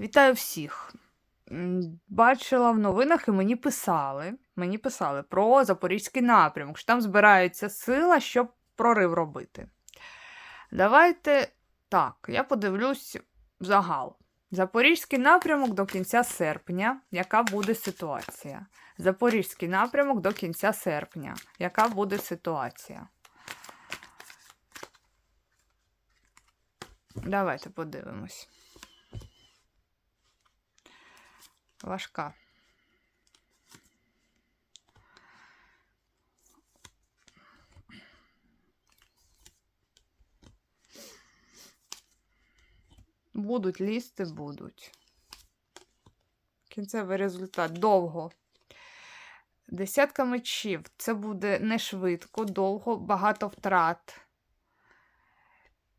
Вітаю всіх. Бачила в новинах і мені писали, мені писали про Запорізький напрямок, що там збирається сила, щоб прорив робити. Давайте так, я подивлюсь загал. Запорізький напрямок до кінця серпня. Яка буде ситуація? Запорізький напрямок до кінця серпня. Яка буде ситуація? Давайте подивимось. Важка. Будуть лізти, будуть. Кінцевий результат довго. Десятка мечів. Це буде не швидко, довго, багато втрат.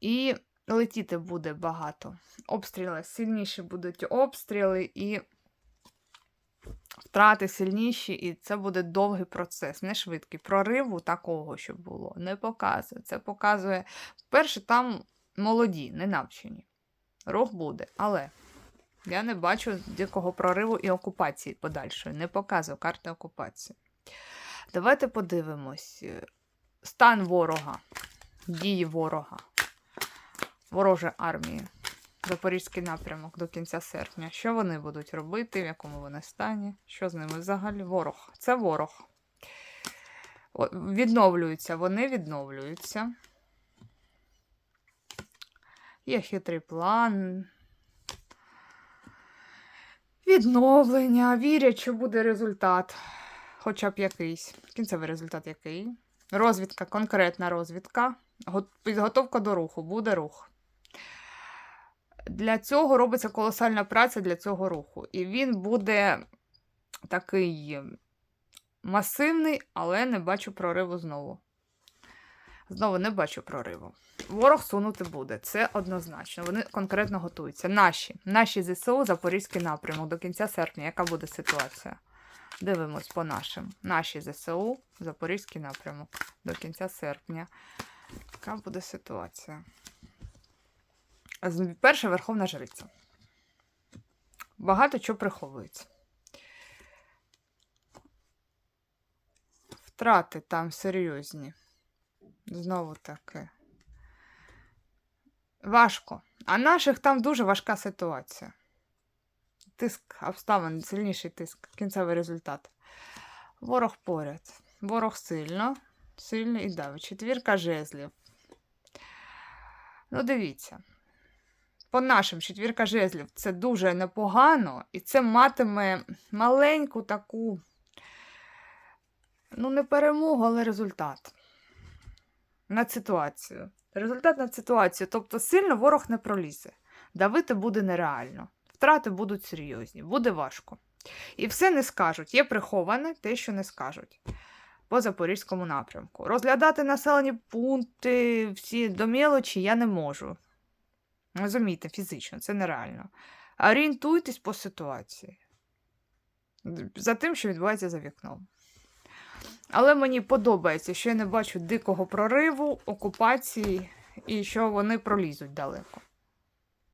І летіти буде багато. Обстріли сильніші будуть обстріли і втрати сильніші, і це буде довгий процес, не швидкий. Прориву такого, щоб було, не показує. Це показує, перше, там молоді, не навчені. Рух буде, але я не бачу дикого прориву і окупації подальшої. Не показую карти окупації. Давайте подивимось. Стан ворога, дії ворога, ворожої армії. Запорізький напрямок до кінця серпня. Що вони будуть робити, в якому вони стані? Що з ними взагалі? Ворог. Це ворог. Відновлюються, вони відновлюються. Є хитрий план. Відновлення. Вірять, що буде результат. Хоча б якийсь. Кінцевий результат який. Розвідка, конкретна розвідка. Підготовка до руху. Буде рух. Для цього робиться колосальна праця для цього руху. І він буде такий масивний, але не бачу прориву знову. Знову не бачу прориву. Ворог сунути буде, це однозначно. Вони конкретно готуються. Наші, наші ЗСУ, Запорізький напрямок до кінця серпня. Яка буде ситуація? Дивимось по нашим. Наші ЗСУ, Запорізький напрямок до кінця серпня. Яка буде ситуація? Перша Верховна Жриця. Багато чого приховується. Втрати там серйозні. Знову таки. Важко. А наших там дуже важка ситуація. Тиск обставин, сильніший тиск, кінцевий результат. Ворог поряд. Ворог сильно, сильний і давить. Четвірка жезлів. Ну, дивіться. По нашим четвірка жезлів це дуже непогано, і це матиме маленьку таку, ну, не перемогу, але результат над ситуацією. Результат над ситуацією. Тобто сильно ворог не пролізе. Давити буде нереально. Втрати будуть серйозні, буде важко. І все не скажуть. Є приховане те, що не скажуть. По Запорізькому напрямку. Розглядати населені пункти всі до мелочі я не можу. Розумієте, фізично, це нереально. Орієнтуйтесь по ситуації. За тим, що відбувається за вікном. Але мені подобається, що я не бачу дикого прориву, окупації і що вони пролізуть далеко.